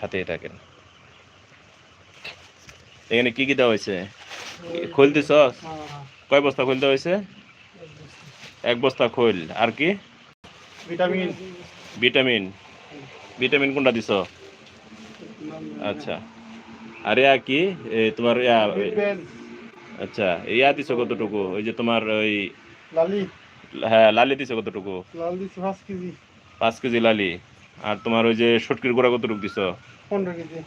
সাথেই থাকেন। এখানে কি কি দেওয়া হয়েছে? খোল দিছ? কয় বস্তা খোল দেওয়া হয়েছে? এক বস্তা খোল। আর কি? ভিটামিন। ভিটামিন। ভিটামিন কোনটা দিছ? আচ্ছা। আর ইয়া কি? তোমার ইয়া আচ্ছা ইয়া দিছ কতটুকু? ওই যে তোমার ওই লালি। হ্যাঁ লালি দিছ কতটুকু? লাল দিচ্ছি পাঁচ কেজি। পাঁচ কেজি লালি। আর তোমার ওই যে শুটকির গুঁড়া কতটুকু দিছ? পনেরো কেজি।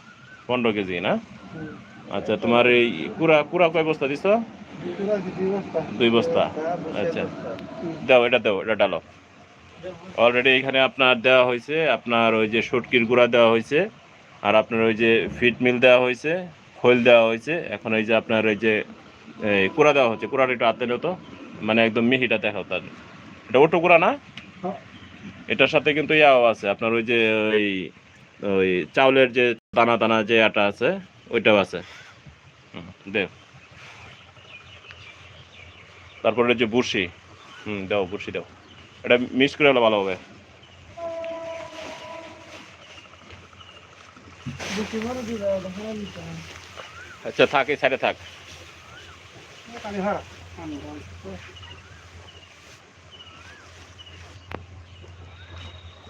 পনেরো কেজি না? আচ্ছা তোমার এই কুড়া কুড়া কয় বস্তা দিছ? দুই বস্তা। আচ্ছা। দাও এটা দাও এটা ডালো অলরেডি এখানে আপনার দেওয়া হয়েছে আপনার ওই যে শুটকির গুঁড়া দেওয়া হয়েছে আর আপনার ওই যে ফিট মিল দেওয়া হয়েছে খোল দেওয়া হয়েছে এখন ওই যে আপনার ওই যে কুড়া দেওয়া হচ্ছে কুড়াটা একটু হাতে তো মানে একদম মিহিটা দেখাও তার। এটা ওটো কুড়া না? হ্যাঁ। এটার সাথে কিন্তু ইয়াও আছে। আপনার ওই যে ওই ওই চাউলের যে দানা দানা যে আটা আছে, ওইটাও আছে। দেও তারপরে যে বুসি হুম, দাও বুসি দাও। এটা মিক্স করে হলে ভালো হবে। আচ্ছা থাক, এই সাইডে থাক পানি ভরা পানি ভরা।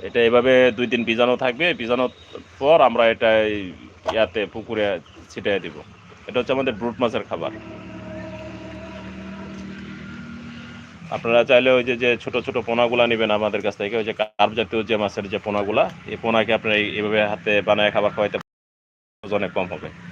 এটা এভাবে দুই দিন ভিজানো থাকবে। ভিজানোর পর আমরা এটা ইয়াতে, পুকুরে ছিটিয়ে দিব। এটা হচ্ছে আমাদের ব্রুট মাছের খাবার। আপনারা চাইলে ওই যে ছোট ছোট পোনাগুলা নেবেন আমাদের কাছ থেকে, ওই যে কার্প জাতীয় যে মাছের যে পোনাগুলা, এই পোনাকে আপনারা এই- এইভাবে হাতে বানায় খাবার খাওয়াইতে ওজন কম হবে।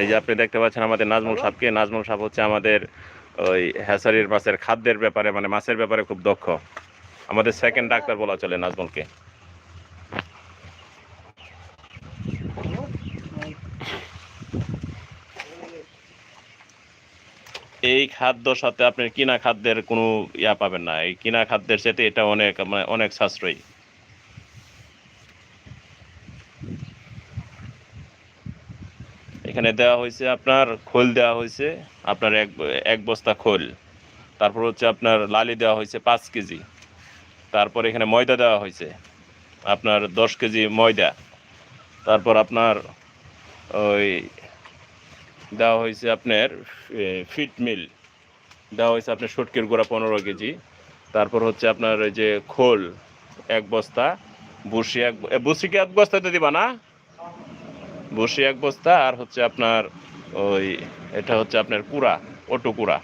এই যে আপনি দেখতে পাচ্ছেন আমাদের নাজমুল সাপকে নাজমুল সাপ হচ্ছে আমাদের ওই হ্যাসারির মাছের খাদ্যের ব্যাপারে মানে মাছের ব্যাপারে খুব দক্ষ। আমাদের সেকেন্ড ডাক্তার বলা চলে নাজমুলকে। এই খাদ্যর সাথে আপনি কিনা খাদ্যের কোনো ইয়া পাবেন না। এই কিনা খাদ্যের সাথে এটা অনেক মানে অনেক সাশ্রয়ী। এখানে দেওয়া হয়েছে আপনার খোল দেওয়া হয়েছে, আপনার এক এক বস্তা খোল। তারপর হচ্ছে আপনার লালি দেওয়া হয়েছে পাঁচ কেজি। তারপর এখানে ময়দা দেওয়া হয়েছে, আপনার দশ কেজি ময়দা। তারপর আপনার ওই দেওয়া হয়েছে আপনার ফিট মিল দেওয়া হয়েছে আপনার শুটকির গুঁড়া পনেরো কেজি। তারপর হচ্ছে আপনার ওই যে খোল এক বস্তা বুসি এক এ, বুসি কি এক বস্তাতে দিবা না? বসি এক বস্তা আর হচ্ছে আপনার ওই এটা হচ্ছে আপনার কুড়া ওটো কুড়া।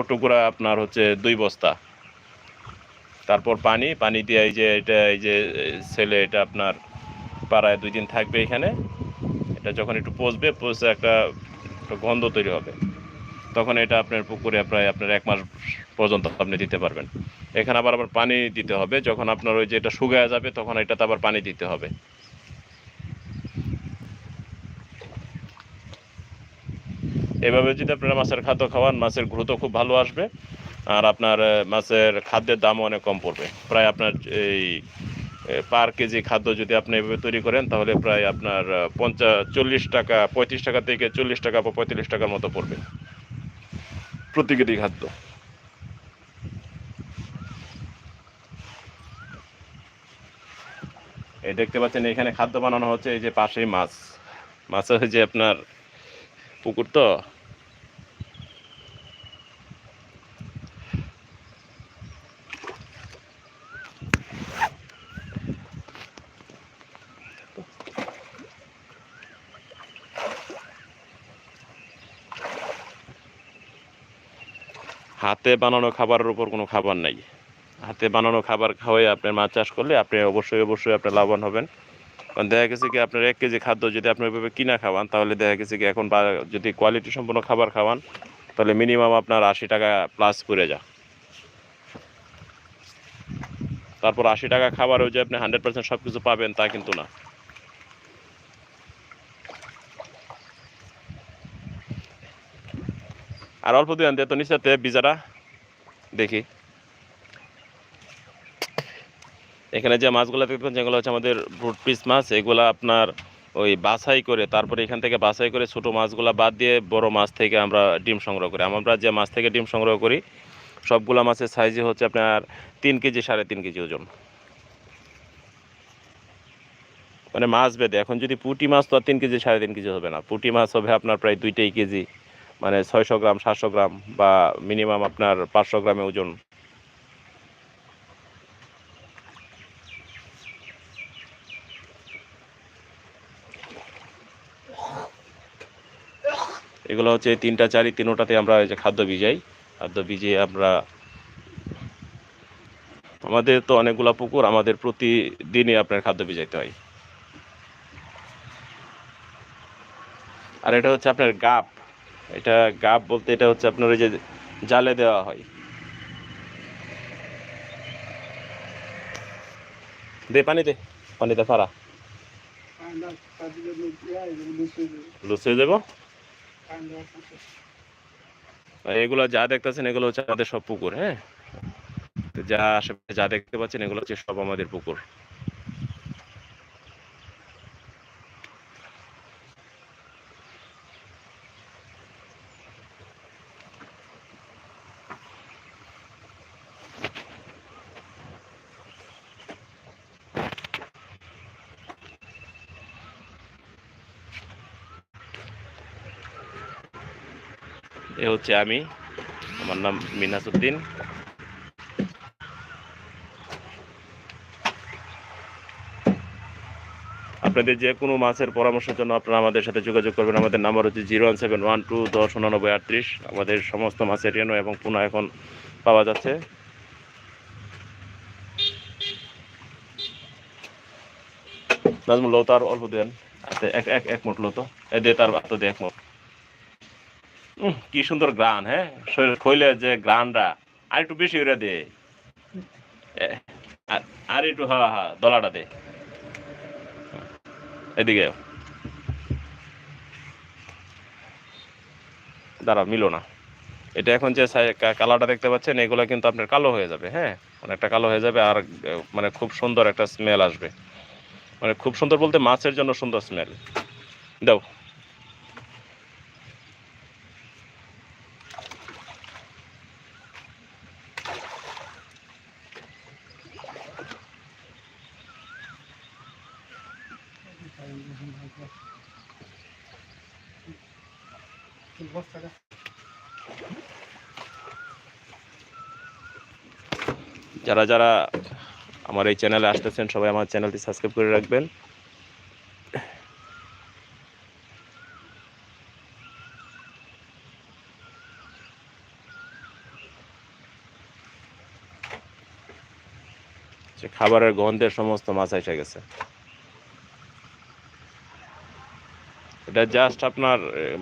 ওটো কুড়া আপনার হচ্ছে দুই বস্তা। তারপর পানি পানি দিয়ে এই যে এটা এই যে ছেলে এটা আপনার পাড়ায় দুই দিন থাকবে এখানে। এটা যখন একটু পচবে, পচে একটা গন্ধ তৈরি হবে। তখন এটা আপনার পুকুরে প্রায় আপনার এক মাস পর্যন্ত আপনি দিতে পারবেন। এখানে আবার আবার পানি দিতে হবে। যখন আপনার ওই যে এটা শুকায় যাবে, তখন এটাতে আবার পানি দিতে হবে। এভাবে যদি আপনারা মাছের খাদ্য খাওয়ান, মাছের গ্রোথও খুব ভালো আসবে। আর আপনার মাছের খাদ্যের দামও অনেক কম পড়বে। প্রায় আপনার এই পার কেজি খাদ্য যদি আপনি এভাবে তৈরি করেন, তাহলে প্রায় আপনার পঞ্চাশ চল্লিশ টাকা, পঁয়ত্রিশ টাকা থেকে চল্লিশ টাকা বা পঁয়ত্রিশ টাকার মতো পড়বে। প্রতি কেজি খাদ্য। এই দেখতে পাচ্ছেন, এখানে খাদ্য বানানো হচ্ছে, এই যে পাশেই মাছ। মাছের যে আপনার পুকুর তো? হাতে বানানো খাবারের উপর কোনো খাবার নাই। হাতে বানানো খাবার খাওয়াই আপনার মাছ চাষ করলে আপনি অবশ্যই অবশ্যই আপনার লাভবান হবেন। কারণ দেখা গেছে কি আপনার এক কেজি খাদ্য যদি আপনি ওইভাবে কিনা খাওয়ান, তাহলে দেখা গেছে কি এখন যদি কোয়ালিটি সম্পন্ন খাবার খাওয়ান, তাহলে মিনিমাম আপনার আশি টাকা প্লাস করে যা। তারপর আশি টাকা খাবারেও যে আপনি হান্ড্রেড পার্সেন্ট সব কিছু পাবেন তা কিন্তু না। আর অল্প দিন দিয়ে তো নিচেতে বিজারা দেখি। এখানে যে মাছগুলো দেখতে পাচ্ছেন যেগুলো হচ্ছে আমাদের ব্রুট পিস মাছ। এগুলো আপনার ওই বাছাই করে, তারপরে এখান থেকে বাছাই করে ছোটো মাছগুলো বাদ দিয়ে বড় মাছ থেকে আমরা ডিম সংগ্রহ করি। আমরা যে মাছ থেকে ডিম সংগ্রহ করি, সবগুলো মাছের সাইজে হচ্ছে আপনার তিন কেজি, সাড়ে তিন কেজি ওজন। মানে মাছ বেঁধে, এখন যদি পুঁটি মাছ তো আর তিন কেজি, সাড়ে তিন কেজি হবে না। পুঁটি মাছ হবে আপনার প্রায় দুইটাই কেজি। মানে ছয়শো গ্রাম, সাতশো গ্রাম বা মিনিমাম আপনার পাঁচশো গ্রামে ওজন। এগুলো হচ্ছে তিনটা চারি তিনোটাতে আমরা যে খাদ্য ভিজাই। খাদ্য ভিজিয়ে আমরা আমাদের তো অনেকগুলো পুকুর, আমাদের প্রতিদিনই আপনার খাদ্য ভিজাইতে হয়। আর এটা হচ্ছে আপনার গাপ। এটা গাপ বলতে এটা হচ্ছে আপনার ওই যে জালে দেওয়া হয়। দে পানি দে ফারা এগুলো লুচ হয়ে যাব। ঠান্ডা এগুলো যা দেখতেছেন, এগুলো হচ্ছে আমাদের সব পুকুর হ্যাঁ? যা আশেপাশে যা দেখতে পাচ্ছেন, এগুলো হচ্ছে সব আমাদের পুকুর। এ হচ্ছে আমি। আমার নাম মিনাসুদ্দিন। আপনাদের যে কোনো মাছের পরামর্শের জন্য আপনারা আমাদের সাথে যোগাযোগ করবেন। আমাদের নাম্বার হচ্ছে zero one seven one two দশ উনানব্বই আটত্রিশ। আমাদের সমস্ত মাছের রেনো এবং পোনা এখন পাওয়া যাচ্ছে। তার অল্প দেন। এক এক এক মুঠ লো তো। এ দে তার দে এক উহ, কি সুন্দর গ্রান হ্যাঁ? শরীর খইলে যে গ্রানটা, আর একটু বেশি করে দে। আর- একটু হা হা, দলাটা দে। এদিকে দাঁড়া মিলো না। এটা এখন যে কালারটা দেখতে পাচ্ছেন, এগুলো কিন্তু আপনার কালো হয়ে যাবে হ্যাঁ? অনেকটা কালো হয়ে যাবে, আর মানে খুব সুন্দর একটা স্মেল আসবে। মানে খুব সুন্দর বলতে মাছের জন্য সুন্দর স্মেল দাও। বস্তাটা যারা যারা আমার এই চ্যানেলে আসতেছেন, সবাই আমার চ্যানেলটি সাবস্ক্রাইব করে রাখবেন। খাবারের গন্ধের সমস্ত মাছ এসে গেছে। এটা জাস্ট আপনার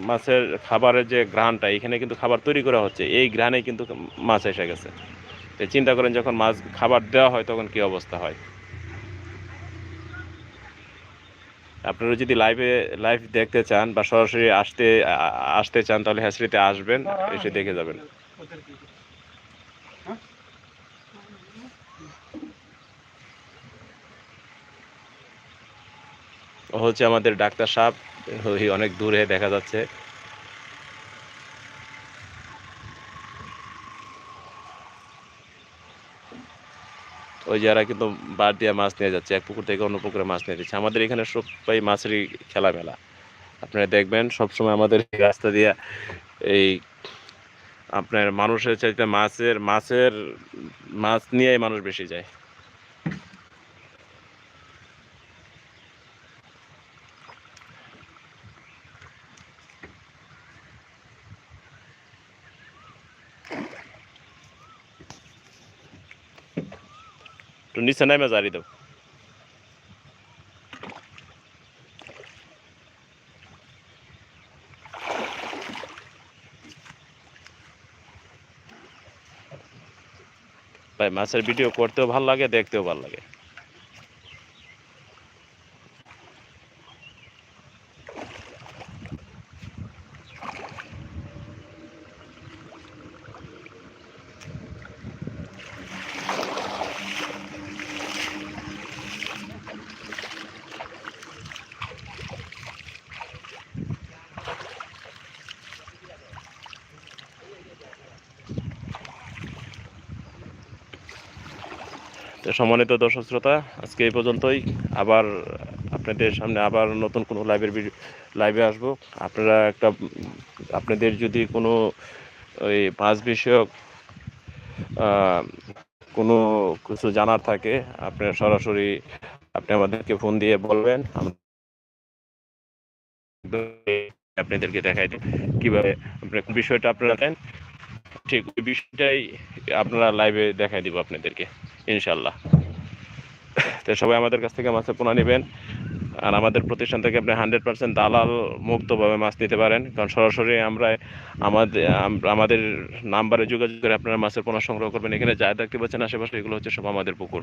মাছের খাবারের যে ঘ্রাণটা, এখানে কিন্তু খাবার তৈরি করা হচ্ছে। এই ঘ্রাণে কিন্তু মাছ এসে গেছে। তো চিন্তা করেন, যখন মাছ খাবার দেওয়া হয়, তখন কি অবস্থা হয়? আপনারা যদি লাইভে লাইভ দেখতে চান বা সরাসরি আসতে আসতে চান, তাহলে হ্যাসরিতে আসবেন, এসে দেখে যাবেন। হচ্ছে আমাদের ডাক্তার সাহেব। ওই অনেক দূরে দেখা যাচ্ছে। ওই যারা কিন্তু বাদ দিয়ে মাছ নিয়ে যাচ্ছে, এক পুকুর থেকে অন্য পুকুরে মাছ নিয়ে যাচ্ছে। আমাদের এখানে সবাই মাছেরই খেলামেলা। আপনারা দেখবেন, সবসময় আমাদের রাস্তা দিয়ে এই আপনার মানুষের চাইতে মাছের মাছের, মাছ নিয়েই মানুষ বেশি যায়। একটু নিচে নেমে জারি দাও ভাই মাছের ভিডিও করতেও ভালো লাগে দেখতেও ভালো লাগে। সম্মানিত দর্শক শ্রোতা, আজকে এই পর্যন্তই। আবার আপনাদের সামনে আবার নতুন কোনো লাইভের লাইভে আসব। আপনারা একটা, আপনাদের যদি কোনো ওই মাছ বিষয়ক কোনো কিছু জানার থাকে, আপনারা সরাসরি আপনি আমাদেরকে ফোন দিয়ে বলবেন। আপনাদেরকে দেখাই দিই। কীভাবে বিষয়টা আপনারা দেন ঠিক, ওই বিষয়টাই আপনারা লাইভে দেখাই দিব আপনাদেরকে ইনশাল্লাহ তো সবাই আমাদের কাছ থেকে মাছের পোনা নেবেন, আর আমাদের প্রতিষ্ঠান থেকে আপনি হান্ড্রেড পার্সেন্ট দালাল মুক্তভাবে মাছ নিতে পারেন, কারণ সরাসরি আমরা আমাদের আমাদের নাম্বারে যোগাযোগ করে আপনারা মাছের পোনা সংগ্রহ করবেন। এখানে যা দেখতে পাচ্ছেন আশেপাশে এগুলো হচ্ছে সব আমাদের পুকুর।